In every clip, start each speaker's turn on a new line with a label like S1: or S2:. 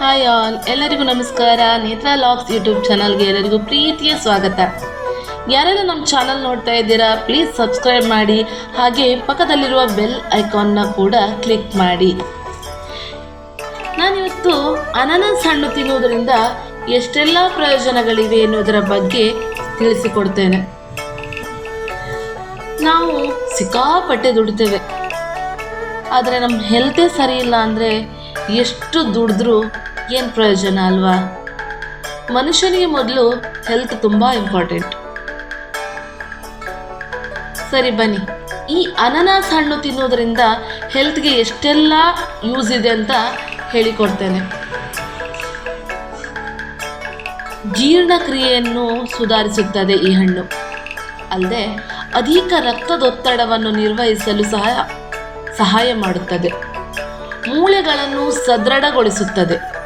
S1: Hi all ಎಲ್ಲರಿಗೂ ನಮಸ್ಕಾರ. Netra LOX YouTube ಚಾನಲ್ಗೆ ಎಲ್ಲರಿಗೂ ಪ್ರೀತಿಯ ಸ್ವಾಗತ. ಯಾರೆಲ್ಲ ನಮ್ಮ ಚಾನಲ್ ನೋಡ್ತಾ ಇದ್ದೀರಾ ಪ್ಲೀಸ್ ಸಬ್ಸ್ಕ್ರೈಬ್ ಮಾಡಿ. ಹಾಗೆ ಪಕ್ಕದಲ್ಲಿರುವ ಬೆಲ್ ಐಕಾನ್ನ ಕೂಡ ಕ್ಲಿಕ್ ಮಾಡಿ. ನಾನಿವತ್ತು ಅನಾನಸ್ ಹಣ್ಣು ತಿನ್ನುವುದರಿಂದ ಎಷ್ಟೆಲ್ಲ ಪ್ರಯೋಜನಗಳಿವೆ ಎನ್ನುವುದರ ಬಗ್ಗೆ ತಿಳಿಸಿಕೊಡ್ತೇನೆ. ನಾವು ಸಿಕ್ಕಾಪಟ್ಟೆ ದುಡಿತೇವೆ. ಆದರೆ ನಮ್ಮ ಹೆಲ್ತೇ ಸರಿ ಇಲ್ಲ ಅಂದರೆ ಎಷ್ಟು ದುಡಿದ್ರೂ ಏನು ಪ್ರಯೋಜನ ಅಲ್ವಾ? ಮನುಷ್ಯನಿಗೆ ಮೊದಲು ಹೆಲ್ತ್ ತುಂಬ ಇಂಪಾರ್ಟೆಂಟ್ ಸರಿ, ಬನ್ನಿ. ಈ ಅನನಾಸ್ ಹಣ್ಣು ತಿನ್ನೋದ್ರಿಂದ ಹೆಲ್ತ್ಗೆ ಎಷ್ಟೆಲ್ಲ ಯೂಸ್ ಇದೆ ಅಂತ ಹೇಳಿಕೊಡ್ತೇನೆ. ಜೀರ್ಣಕ್ರಿಯೆಯನ್ನು ಸುಧಾರಿಸುತ್ತದೆ ಈ ಹಣ್ಣು. ಅಲ್ಲದೆ ಅಧಿಕ ರಕ್ತದೊತ್ತಡವನ್ನು ನಿರ್ವಹಿಸಲು ಸಹ ಸಹಾಯ ಮಾಡುತ್ತದೆ. ಮೂಳೆಗಳನ್ನು ಸದೃಢಗೊಳಿಸುತ್ತದೆ.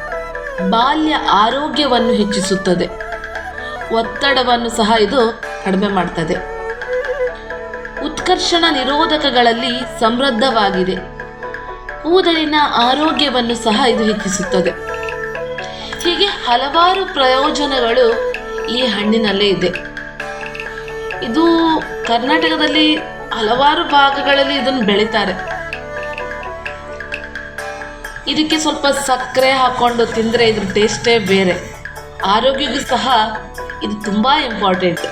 S1: ಬಾಲ್ಯ ಆರೋಗ್ಯವನ್ನು ಹೆಚ್ಚಿಸುತ್ತದೆ. ಒತ್ತಡವನ್ನು ಸಹ ಇದು ಕಡಿಮೆ ಮಾಡ್ತದೆ. ಉತ್ಕರ್ಷಣ ನಿರೋಧಕಗಳಲ್ಲಿ ಸಮೃದ್ಧವಾಗಿದೆ. ಕೂದಲಿನ ಆರೋಗ್ಯವನ್ನು ಸಹ ಇದು ಹೆಚ್ಚಿಸುತ್ತದೆ. ಹೀಗೆ ಹಲವಾರು ಪ್ರಯೋಜನಗಳು ಈ ಹಣ್ಣಿನಲ್ಲೇ ಇದೆ. ಇದು ಕರ್ನಾಟಕದಲ್ಲಿ ಹಲವಾರು ಭಾಗಗಳಲ್ಲಿ ಇದನ್ನು ಬೆಳೀತಾರೆ. ಇದಕ್ಕೆ ಸ್ವಲ್ಪ ಸಕ್ಕರೆ ಹಾಕೊಂಡು ತಿಂದರೆ ಇದ್ರ ಟೇಸ್ಟೇ ಬೇರೆ. ಆರೋಗ್ಯಕ್ಕೂ ಸಹ ಇದು ತುಂಬ ಇಂಪಾರ್ಟೆಂಟ್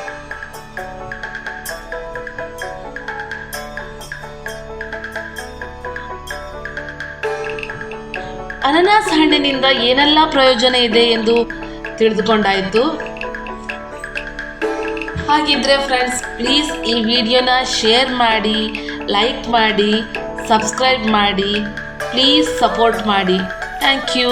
S1: ಅನನಾಸ್ ಹಣ್ಣಿನಿಂದ ಏನೆಲ್ಲ ಪ್ರಯೋಜನ ಇದೆ ಎಂದು ತಿಳಿದುಕೊಂಡಾಯಿತು. ಹಾಗಿದ್ರೆ ಫ್ರೆಂಡ್ಸ್ ಪ್ಲೀಸ್ ಈ ವಿಡಿಯೋನ ಶೇರ್ ಮಾಡಿ ಲೈಕ್ ಮಾಡಿ ಸಬ್ಸ್ಕ್ರೈಬ್ ಮಾಡಿ. ಪ್ಲೀಸ್ ಸಪೋರ್ಟ್ ಮಾಡಿ ಥ್ಯಾಂಕ್ ಯು